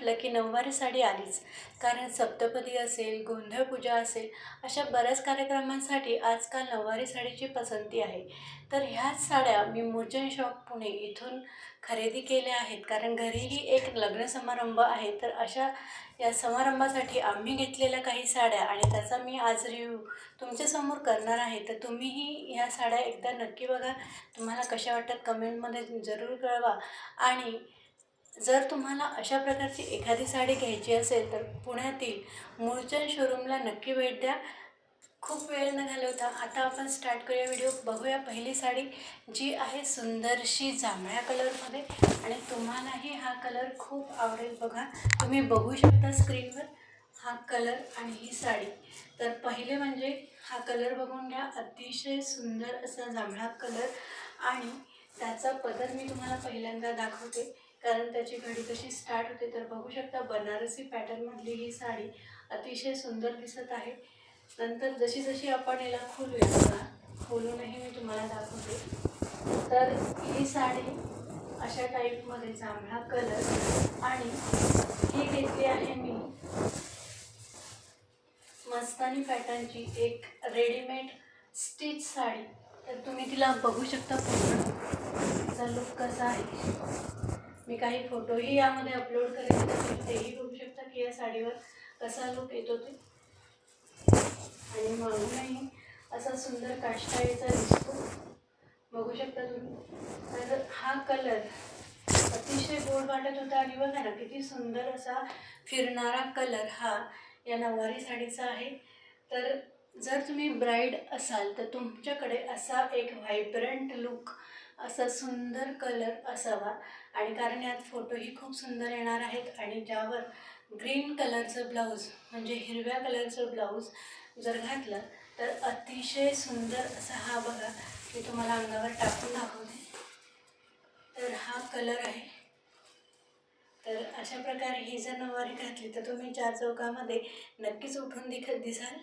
म्हटलं की नऊवारी साडी आलीच. कारण सप्तपदी असेल गोंधळ पूजा असेल अशा बऱ्याच कार्यक्रमांसाठी आजकाल नऊवारी साडीची पसंती आहे. तर ह्याच साड्या मी मूर्जन शॉप पुणे इथून खरेदी केल्या आहेत. कारण घरीही एक लग्न समारंभ आहे. तर अशा या समारंभासाठी आम्ही घेतलेल्या काही साड्या आणि त्याचा मी आज रिव्ह्यू तुमच्यासमोर करणार आहे. तर तुम्हीही ह्या साड्या एकदा नक्की बघा. तुम्हाला कशा वाटतात? कमेंटमध्ये जरूर कळवा. आणि जर तुम्हाला अशा प्रकारची एखादी साडी घ्यायची असेल तर पुण्यातील मूळचंद शोरूमला नक्की भेट द्या. खूप वेळ न घालवता आता आपण स्टार्ट करूया व्हिडिओ बघूया पहिली साडी जी आहे सुंदरशी जांभळ्या कलरमध्ये आणि तुम्हालाही हा कलर खूप आवडेल बघा. तुम्ही बघू शकता स्क्रीनवर हा कलर आणि ही साडी. तर पहिले म्हणजे हा कलर बघून घ्या. अतिशय सुंदर असा जांभळा कलर आणि त्याचा पदर मी तुम्हाला पहिल्यांदा दाखवते. कारण त्याची घडी कशी स्टार्ट होते तर बघू शकता बनारसी पॅटर्नमधली ही साडी अतिशय सुंदर दिसत आहे. नंतर जशी जशी आपण याला खोलूया बघा खोलूनही मी तुम्हाला दाखवते. तर ही साडी अशा टाईपमध्ये जांभळा कलर आणि ही घेतली आहे मी मस्तानी पॅटर्नची एक रेडीमेड स्टिच साडी. तर तुम्ही तिला बघू शकता पूर्ण. तिचा लुक कसा आहे. मी काही फोटोही यामध्ये अपलोड करेन तेही बघू शकता की या साडीवर कसा लुक येतो ते. आणि मागूनही असा सुंदर काष्टाळीचा दिसतो. बघू शकता तुम्ही. तर हा कलर अतिशय गोड वाटत होता आणि बघा ना किती सुंदर असा फिरणारा कलर हा या नऊवारी साडीचा आहे. तर जर तुम्ही ब्राईड असाल तर तुमच्याकडे असा एक व्हायब्रंट लुक असा सुंदर कलर असावा. आणि कारण यात फोटोही खूप सुंदर येणार आहेत. आणि ज्यावर ग्रीन कलरचं ब्लाऊज म्हणजे हिरव्या कलरचं ब्लाऊज जर घातलं तर अतिशय सुंदर असा हा बघा मी तुम्हाला अंगावर टाकून दाखवते. तर हा कलर आहे. तर अशा प्रकारे ही जर नऊवारी घातली तर तुम्ही चार चौकामध्ये नक्कीच उठून दिखत दिसाल.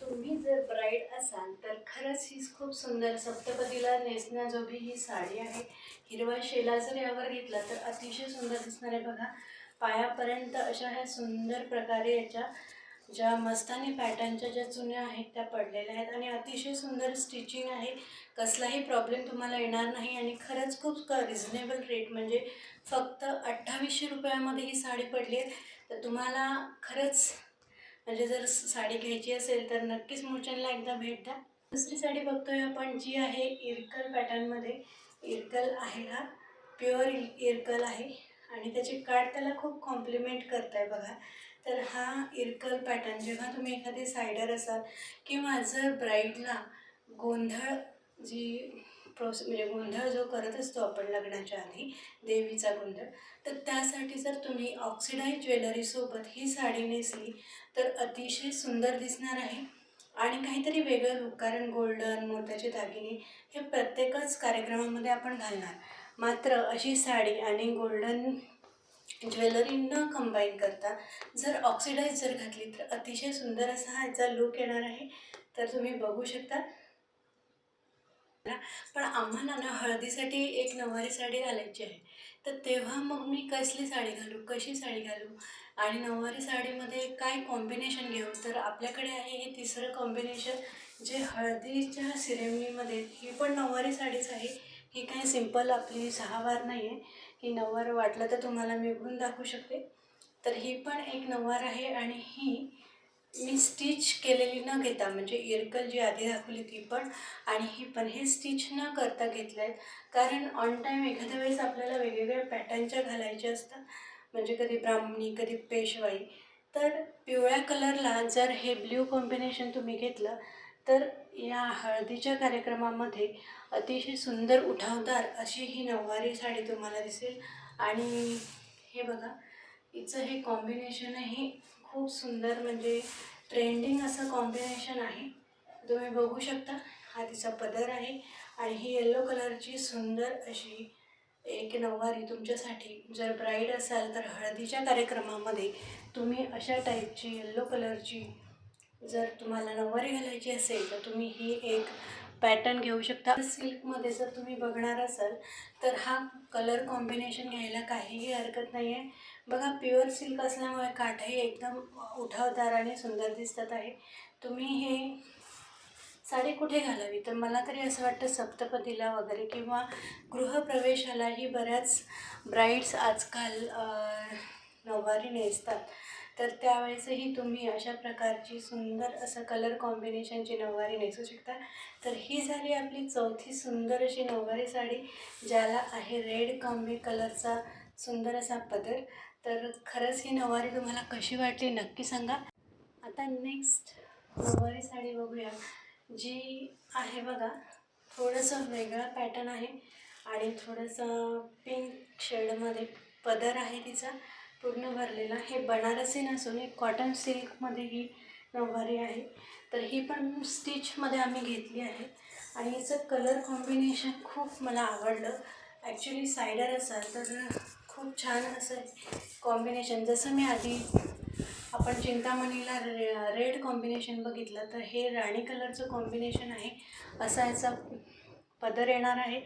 तुम्ही जर ब्राईड असाल तर खरंच ही खूप सुंदर सप्तपदीला नेसण्याजोगी ही साडी आहे. हिरवा शेला जर यावर घेतला तर अतिशय सुंदर दिसणार आहे बघा. पायापर्यंत अशा ह्या सुंदर प्रकारे याच्या ज्या मस्तानी पॅटर्नच्या ज्या चुन्या आहेत त्या पडलेल्या आहेत आणि अतिशय सुंदर स्टिचिंग आहे. कसलाही प्रॉब्लेम तुम्हाला येणार नाही आणि खरंच खूप रिझनेबल रेट म्हणजे फक्त अठ्ठावीसशे रुपयामध्ये ही साडी पडली आहे. तर तुम्हाला खरंच म्हणजे जर साडी घ्यायची असेल तर नक्कीच मूळचंदला एकदा भेट द्या. दुसरी साडी बघतोय आपण जी आहे इरकल पॅटर्नमध्ये इरकल आहे हा. प्युअर इरकल आहे. आणि त्याची काठ त्याला खूप कॉम्प्लिमेंट करत आहे बघा. तर हा इरकल पॅटर्न जेव्हा तुम्ही एखादी सायडर असाल किंवा जर ब्राईडला गोंधळ जी प्रोस म्हणजे गोंधळ जो करत असतो आपण लग्नाच्या आधी देवीचा गोंधळ. तर त्यासाठी जर तुम्ही ऑक्सिडाईज ज्वेलरीसोबत ही साडी नेसली तर अतिशय सुंदर दिसणार आहे. आणि काहीतरी वेगळं लुक कारण गोल्डन मोत्याचे दागिने हे प्रत्येकच कार्यक्रमामध्ये आपण घालणार. मात्र अशी साडी आणि गोल्डन ज्वेलरी न कंबाईन करता जर ऑक्सिडाईज जर घातली तर अतिशय सुंदर असा हा याचा लुक येणार आहे. तर तुम्ही बघू शकता पण आम्हाला ना हळदीसाठी एक नऊवारी साडी घालायची आहे. तर तेव्हा मग मी कसली साडी घालू कशी साडी घालू? आणि नऊवारी साडीमध्ये काय कॉम्बिनेशन घेऊ? तर आपल्याकडे आहे हे तिसरं कॉम्बिनेशन जे हळदीच्या सिरेमनीमध्ये ही पण नऊवारी साडीच आहे. ही काही सिंपल आपली सहावार नाही आहे ही नऊवार वाटलं तर तुम्हाला मी उघडून दाखवू शकते. तर ही पण एक नऊवार आहे आणि ही मी स्टिच केलेली न घेता म्हणजे इरकल जी आधी दाखवली ती पण आणि ही पण हे स्टिच न करता घेतले आहेत कारण ऑन टाईम एखाद्या वेळेस आपल्याला वेगवेगळ्या पॅटर्नच्या घालायच्या असतात म्हणजे कधी ब्राह्मणी कधी पेशवाई. तर पिवळ्या कलरला जर हे ब्ल्यू कॉम्बिनेशन तुम्ही घेतलं तर या हळदीच्या कार्यक्रमामध्ये अतिशय सुंदर उठावदार अशी ही नऊवारी साडी तुम्हाला दिसेल. आणि हे बघा हिचं हे कॉम्बिनेशनही खूप सुंदर म्हणजे ट्रेंडिंग असं कॉम्बिनेशन आहे. तुम्ही बघू शकता हा तिचा पदर आहे आणि ही येल्लो कलरची सुंदर अशी एक नऊवारी तुमच्यासाठी. जर ब्राईड असाल तर हळदीच्या कार्यक्रमामध्ये तुम्ही अशा टाईपची येल्लो कलरची जर तुम्हाला नऊवारी घालायची असेल तर तुम्ही ही एक पॅटर्न घेऊ शकता. सिल्कमध्ये जर तुम्ही बघणार असाल तर हा कलर कॉम्बिनेशन घ्यायला काहीही हरकत नाही आहे बघा प्युअर सिल्क असल्यामुळे काठही एकदम उठावदार आणि सुंदर दिसतात आहे. तुम्ही हे साडी कुठे घालावी? तर मला तरी असं वाटतं सप्तपदीला वगैरे किंवा गृहप्रवेशालाही बऱ्याच ब्राईड्स आजकाल नऊवारी नेसतात. तर त्यावेळेसही तुम्ही अशा प्रकारची सुंदर असं कलर कॉम्बिनेशनची नऊवारी नेसू शकता. तर ही झाली आपली चौथी सुंदर अशी नऊवारी साडी ज्याला आहे रेड कॉम्बी कलरचा सुंदर असा पदर. तर खरंच ही नऊवारी तुम्हाला कशी वाटली नक्की सांगा. आता नेक्स्ट नऊवारी साडी बघूया जी आहे बघा थोडंसं वेगळा पॅटर्न आहे आणि थोडंसं पिंक शेडमध्ये पदर आहे तिचा पूर्ण भरलेला. हे बनारसी नसून एक कॉटन सिल्कमध्ये ही नऊवारी आहे. तर ही पण स्टिचमध्ये आम्ही घेतली आहे. आणि हिचं कलर कॉम्बिनेशन खूप मला आवडलं. ॲक्च्युली सायडर असाल तर खूप छान असं कॉम्बिनेशन जसं मी आधी आपण चिंतामणीला रे रेड कॉम्बिनेशन बघितलं तर हे राणी कलरचं कॉम्बिनेशन आहे. असा याचा पदर येणार आहे.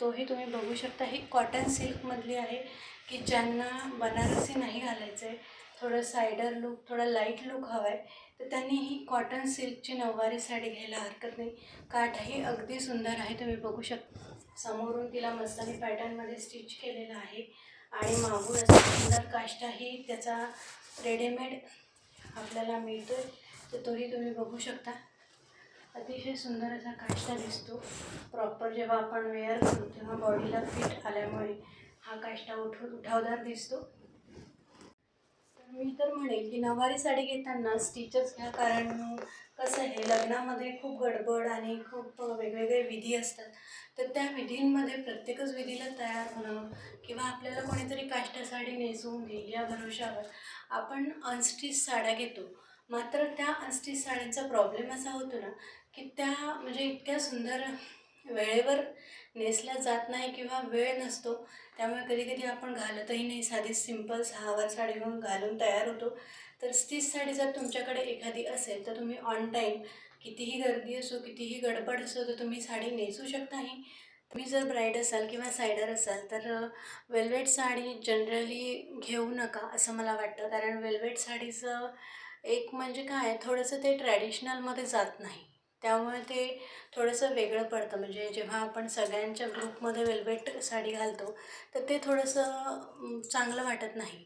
तोही तुम्ही बघू शकता. ही कॉटन सिल्कमधली आहे की ज्यांना बनारसी नाही घालायचं आहे थोडं सायडर लुक थोडा लाइट लुक हवा आहे तर त्यांनी ही कॉटन सिल्कची नऊवारी साडी घ्यायला हरकत नाही. काठही अगदी सुंदर आहे. तुम्ही बघू शकता समोरून तिला मस्तानी पॅटर्नमध्ये स्टिच केलेलं आहे. आणि मागून असा सुंदर काष्टाही त्याचा रेडीमेड आपल्याला मिळतो आहे तर तोही तुम्ही बघू शकता. अतिशय सुंदर असा काष्टा दिसतो. प्रॉपर जेव्हा आपण वेअर करू तेव्हा बॉडीला फिट आल्यामुळे हा काष्टा उठ उठावदार दिसतो. मी तर म्हणेल की नऊवारी साडी घेताना स्टिचच घ्या कारण कसं आहे लग्नामध्ये खूप गडबड आणि खूप वेगवेगळे विधी असतात. तर त्या विधींमध्ये प्रत्येकच विधीला तयार होणं किंवा आपल्याला कोणीतरी काष्टा साडी नेसवून घेईल या भरोशावर आपण अनस्टिच साड्या घेतो. मात्र त्या अनस्टिच साड्यांचा प्रॉब्लेम असा होतो ना की त्या म्हणजे इतक्या सुंदर वेळेवर नेसल्या जात नाही किंवा वेळ नसतो त्यामुळे कधी कधी आपण घालतही नाही. साधी सिंपल सहावार साडी म्हणून घालून तयार होतो. तर तीच साडी जर तुमच्याकडे एखादी असेल तर तुम्ही ऑन टाईम कितीही गर्दी असो कितीही गडबड असो तर तुम्ही साडी नेसू शकताही. तुम्ही जर ब्राईड असाल किंवा सायडर असाल तर वेल्वेट साडी जनरली घेऊ नका असं मला वाटतं. कारण वेल्वेट साडीचं एक म्हणजे काय थोडंसं ते ट्रॅडिशनलमध्ये जात नाही. त्यामुळे ते थोडंसं वेगळं पडतं. म्हणजे जेव्हा आपण सगळ्यांच्या ग्रुपमध्ये वेल्वेट साडी घालतो तर ते थोडंसं चांगलं वाटत नाही.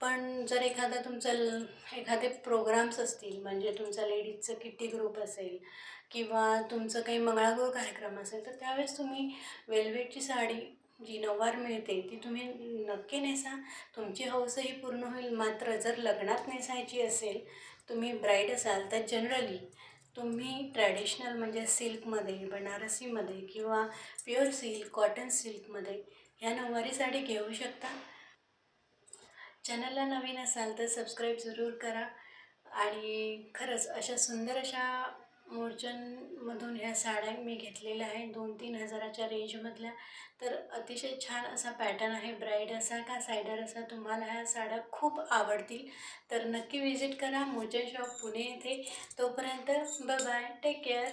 पण जर एखादा तुमचा ल एखादे प्रोग्राम्स असतील म्हणजे तुमचा लेडीजचं किट्टी ग्रुप असेल किंवा तुमचं काही मंगळागौर कार्यक्रम असेल तर त्यावेळेस तुम्ही वेल्वेटची साडी जी नऊवार मिळते ती तुम्ही नक्की नेसा. तुमची हौसही पूर्ण होईल. मात्र जर लग्नात नेसायची असेल तुम्ही ब्राईड असाल तर जनरली तुम्ही ट्रॅडिशनल म्हणजे सिल्कमध्ये बनारसीमध्ये किंवा प्युअर सिल्क कॉटन सिल्कमध्ये ह्या नऊवारी साडी घेऊ शकता. चॅनलला नवीन असाल तर सबस्क्राईब जरूर करा. आणि खरंच अशा सुंदर अशा मोर्चनमधून ह्या साड्या मी घेतलेल्या आहे दोन तीन हजाराच्या रेंजमधल्या. तर अतिशय छान असा पॅटर्न आहे. ब्राईड असा का सायडर असा? तुम्हाला ह्या साड्या खूप आवडतील. तर नक्की विजिट करा मोर्चन शॉप पुणे येथे. तोपर्यंत बाय टेक केअर